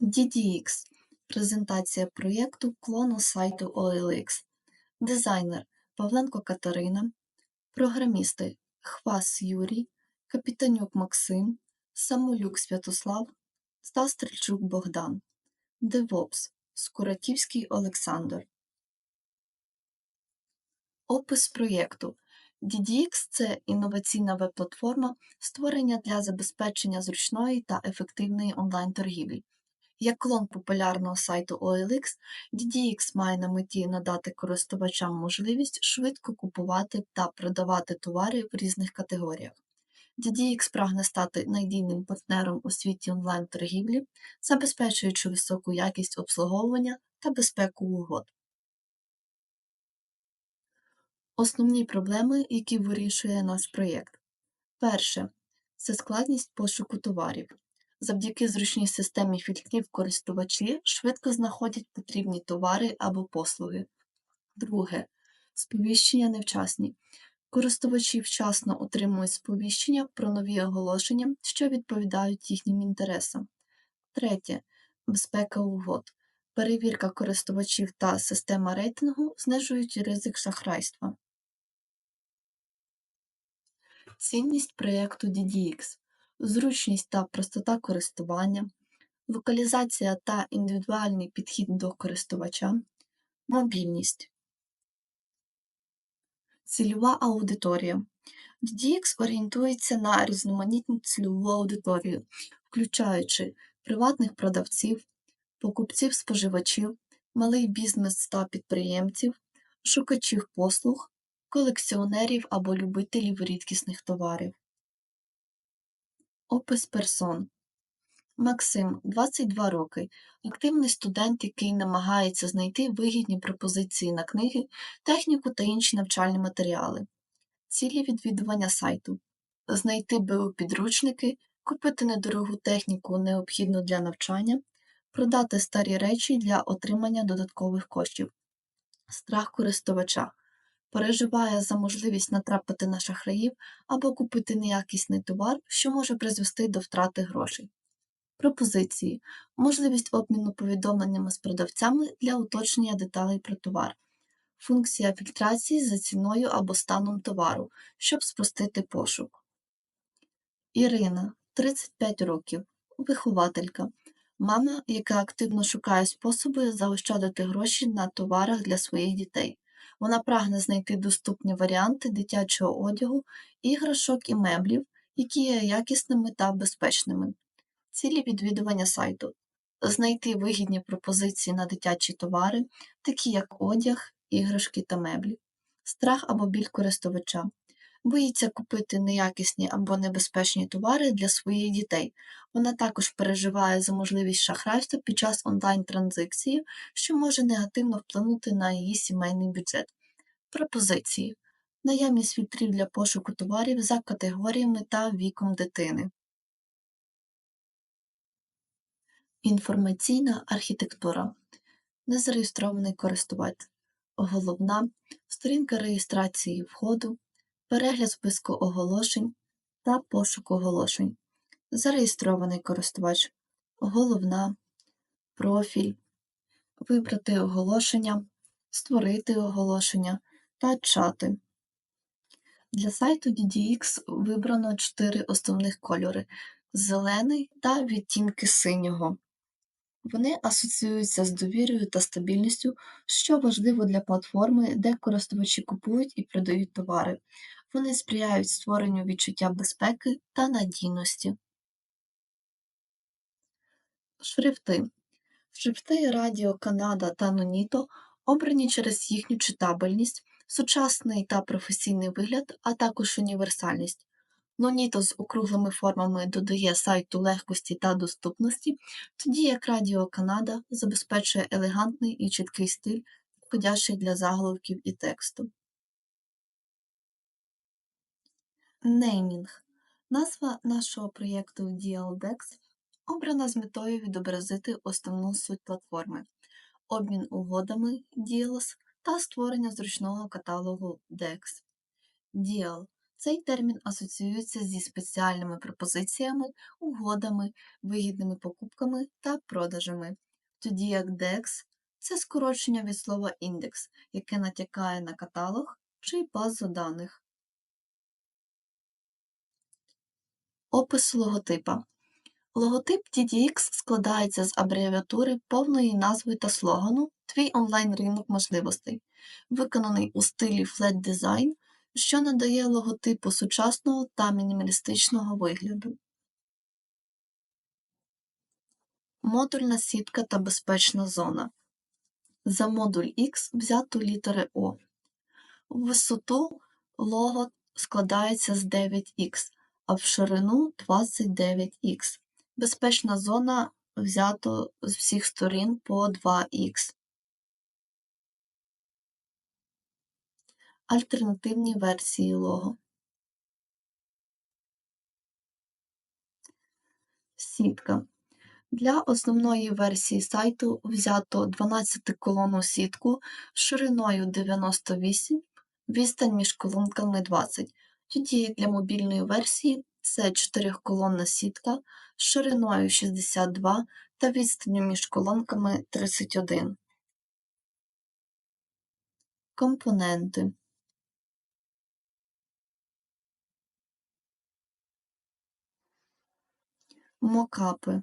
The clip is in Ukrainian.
DDX презентація проєкту клону сайту OLX. Дизайнер Павленко Катерина, програмісти Хвас Юрій, Капітанюк Максим, Самолюк Святослав та Стрельчук Богдан. DevOps Скуратівський Олександр. Опис проєкту. DDX – це інноваційна веб-платформа, створення для забезпечення зручної та ефективної онлайн-торгівлі. Як клон популярного сайту OLX, DDX має на меті надати користувачам можливість швидко купувати та продавати товари в різних категоріях. DDX прагне стати надійним партнером у світі онлайн-торгівлі, забезпечуючи високу якість обслуговування та безпеку угод. Основні проблеми, які вирішує наш проєкт. Перше це складність пошуку товарів. Завдяки зручній системі фільтрів користувачі швидко знаходять потрібні товари або послуги. Друге сповіщення невчасні. Користувачі вчасно отримують сповіщення про нові оголошення, що відповідають їхнім інтересам. Третє безпека угод. Перевірка користувачів та система рейтингу знижують ризик шахрайства. Цінність проєкту DDX, зручність та простота користування, локалізація та індивідуальний підхід до користувача, мобільність. Цільова аудиторія. DDX орієнтується на різноманітну цільову аудиторію, включаючи приватних продавців, покупців-споживачів, малий бізнес та підприємців, шукачів послуг, колекціонерів або любителів рідкісних товарів. Опис персон. Максим, 22 роки, активний студент, який намагається знайти вигідні пропозиції на книги, техніку та інші навчальні матеріали. Цілі відвідування сайту. Знайти БУ підручники, купити недорогу техніку, необхідну для навчання, продати старі речі для отримання додаткових коштів, страх користувача, переживає за можливість натрапити на шахраїв або купити неякісний товар, що може призвести до втрати грошей. Пропозиції можливість обміну повідомленнями з продавцями для уточнення деталей про товар, функція фільтрації за ціною або станом товару, щоб спростити пошук. Ірина, 35 років, вихователька, мама, яка активно шукає способи заощадити гроші на товарах для своїх дітей. Вона прагне знайти доступні варіанти дитячого одягу, іграшок і меблів, які є якісними та безпечними. Цілі відвідування сайту знайти вигідні пропозиції на дитячі товари, такі як одяг, іграшки та меблі, страх або біль користувача. Боїться купити неякісні або небезпечні товари для своїх дітей. Вона також переживає за можливість шахрайства під час онлайн-транзакції, що може негативно вплинути на її сімейний бюджет. Пропозиції наявність фільтрів для пошуку товарів за категоріями та віком дитини. Інформаційна архітектура. Незареєстрований користувач. Головна сторінка реєстрації входу, перегляд списку оголошень та пошук оголошень. Зареєстрований користувач. Головна, профіль, вибрати оголошення, створити оголошення та чати. Для сайту DDX вибрано 4 основних кольори зелений та відтінки синього. Вони асоціюються з довірою та стабільністю, що важливо для платформи, де користувачі купують і продають товари. Вони сприяють створенню відчуття безпеки та надійності. Шрифти. Шрифти Радіо Канада та Ноніто обрані через їхню читабельність, сучасний та професійний вигляд, а також універсальність. Ноніто з округлими формами додає сайту легкості та доступності, тоді як Радіо Канада забезпечує елегантний і чіткий стиль, підходящий для заголовків і тексту. Неймінг. Назва нашого проєкту DLDEX обрана з метою відобразити основну суть платформи, обмін угодами DLS та створення зручного каталогу DEX. DL Цей термін асоціюється зі спеціальними пропозиціями, угодами, вигідними покупками та продажами, тоді як DEX – це скорочення від слова індекс, яке натякає на каталог чи базу даних. Опис логотипа. Логотип DDX складається з абревіатури повної назви та слогану Твій онлайн-ринок можливостей, виконаний у стилі Flat Design, що надає логотипу сучасного та мінімалістичного вигляду. Модульна сітка та безпечна зона. За модуль X взято літери О. В висоту лого складається з 9х, а в ширину 29х. Безпечна зона взято з всіх сторін по 2х. Альтернативні версії лого. Сітка. Для основної версії сайту взято 12-колонну сітку з шириною 98, відстань між колонками 20. Тоді для мобільної версії це 4-колонна сітка з шириною 62 та відстанню між колонками 31. Компоненти. Мокапи.